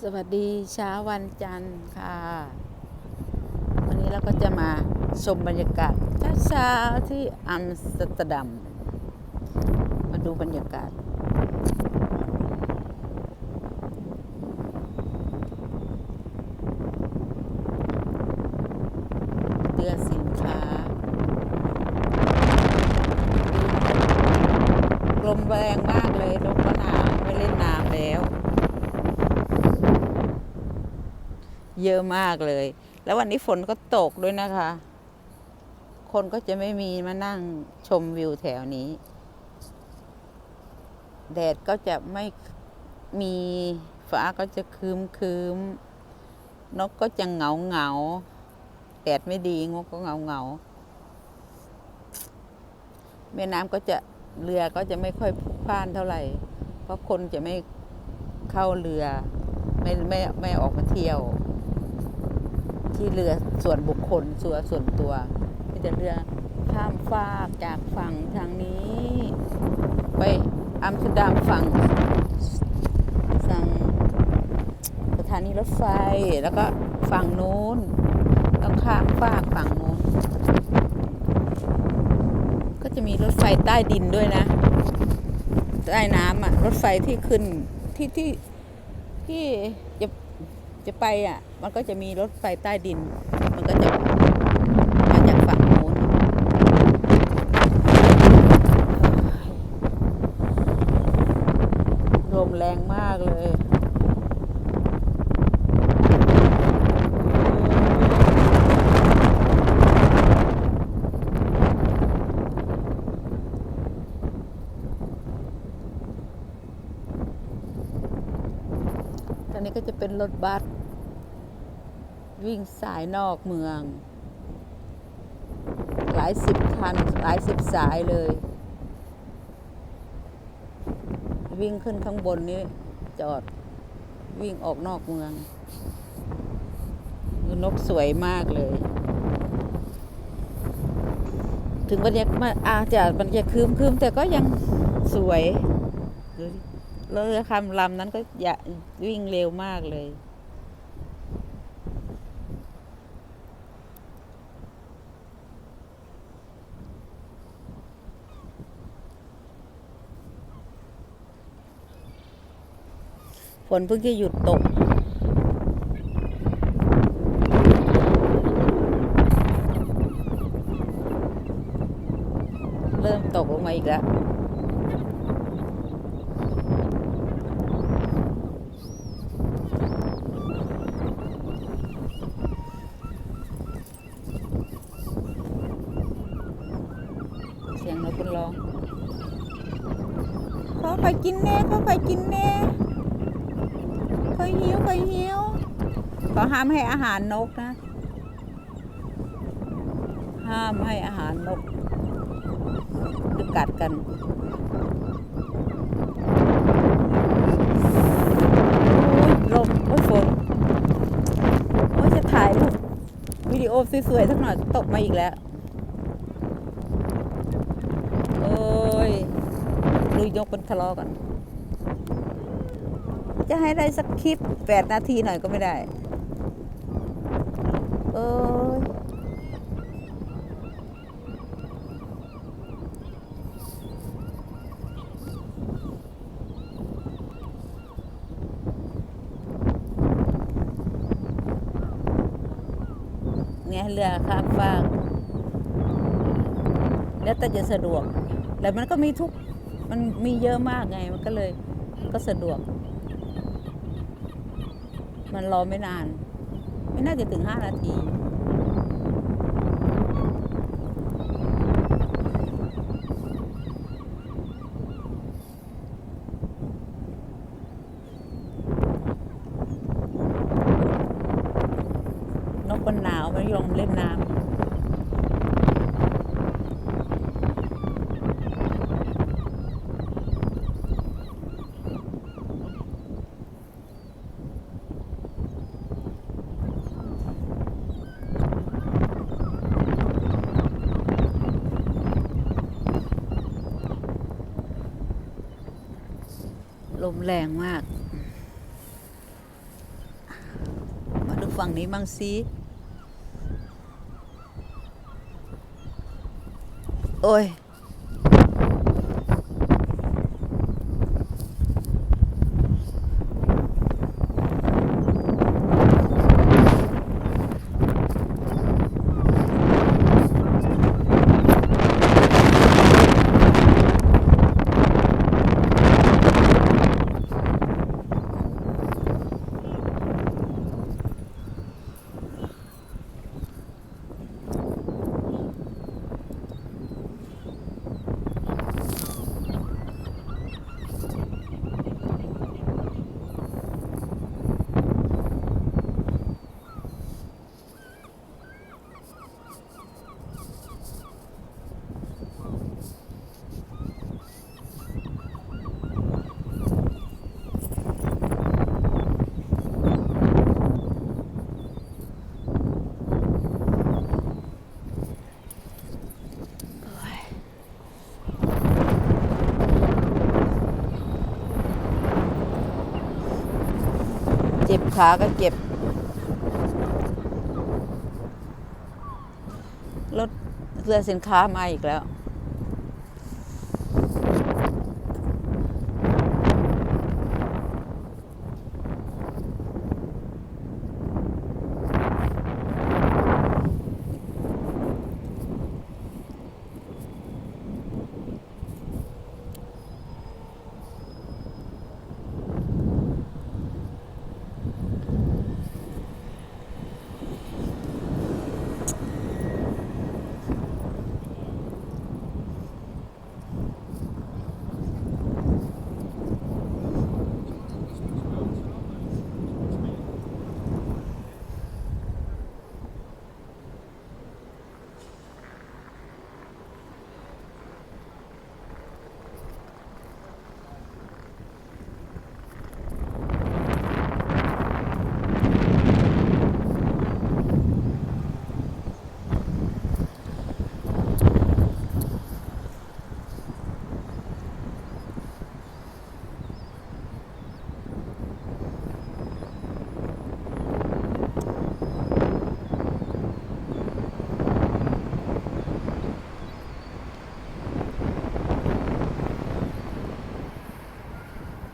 สวัสดีเช้าวันจันทร์ค่ะ วันนี้เราก็จะมาชมบรรยากาศเช้าๆที่อัมสเตอร์ดัม มาดูบรรยากาศเรือสินค้ากลมแรงมากเลยลมก็หนาวไม่เล่นน้ำแล้ว เยอะมากเลย แล้ววันนี้ฝนก็ตกด้วยนะคะ คนก็จะไม่มีมานั่งชมวิวแถวนี้ แดดก็จะไม่มีฟ้าก็จะคืมคืมนกก็จะเหงาเหงาแดดไม่ดีงกก็เหงาเหงาแม่น้ำก็จะเรือก็จะไม่ค่อยพลุกพล่านเท่าไหร่ เพราะคนจะไม่เข้าเรือ ไม่ไม่ไม่ออกมาเที่ยว ที่เรือส่วนบุคคลส่วนส่วนตัวมีแต่เรือข้ามฟากจากฝั่งทางนี้ ไปอัมสเตอร์ดัมฝั่งสั่งสถานีรถไฟแล้วก็ฝั่งนู้นต้องข้ามฟากฝั่งนู้น ก็จะมีรถไฟใต้ดินด้วยนะ ใต้น้ำอะรถไฟที่ขึ้นที่ที่ที่จะจะไปอะ มันก็จะมีรถไฟใต้ดิน มันก็จะมาจากฝั่งโน้นลมแรงมากเลยตอนนี้ก็จะเป็นรถบัส วิ่งสายนอกเมือง หลายสิบคันหลายสิบสายเลย วิ่งขึ้นข้างบนนี้จอดวิ่งออกนอกเมืองนกสวยมากเลย ถึงบรรยากาศอาจจะบรรยากาศคืมคืมๆแต่ก็ยังสวยดูดิเรือคำลำนั้นก็อยวิ่งเร็วมากเลย ฝนเพิ่งจะหยุดตก เริ่มตกลงมาอีกแล้วเสียงนกคุณร้องขอไปกินแน่ขอไปกินแน่ ยหิวคยหิวเขาห้ามให้อาหารนกนะ ห้ามให้อาหารนกหรือกัดกันลมโอ้ฝนโอ้ยจะถ่ายรูปวิดีโอสวยๆสักหน่อยตกมาอีกแล้ว โอ้ยดูยกเป็นทะเลาะกัน จะให้ได้สักคลิปแปดนาทีหน่อยก็ไม่ได้เอ้ยเนี่ยเรือข้ามฟากแล้วแต่จะสะดวกแต่มันก็มีทุก มันมีเยอะมากไง มันก็เลยก็สะดวก มันรอไม่นาน ไม่น่าจะถึงห้านาที นกมันหนาวมันยอมเล่นน้ำ ลมแรงมาก มาดูฝั่งนี้มั่งสิโอ้ย ขาก็เจ็บ รถเรือสินค้ามาอีกแล้ว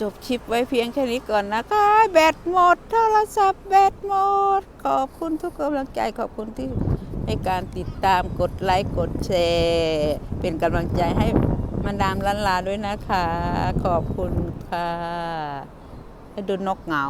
จบคลิปไว้เพียงแค่นี้ก่อนนะคะแบตหมดโทรศัพท์แบตหมด ขอบคุณทุกกำลังใจขอบคุณที่ให้การติดตามกดไลค์กดแชร์ เป็นกำลังใจให้มาดามลันลาด้วยนะคะ ขอบคุณค่ะให้ดูนกเหงา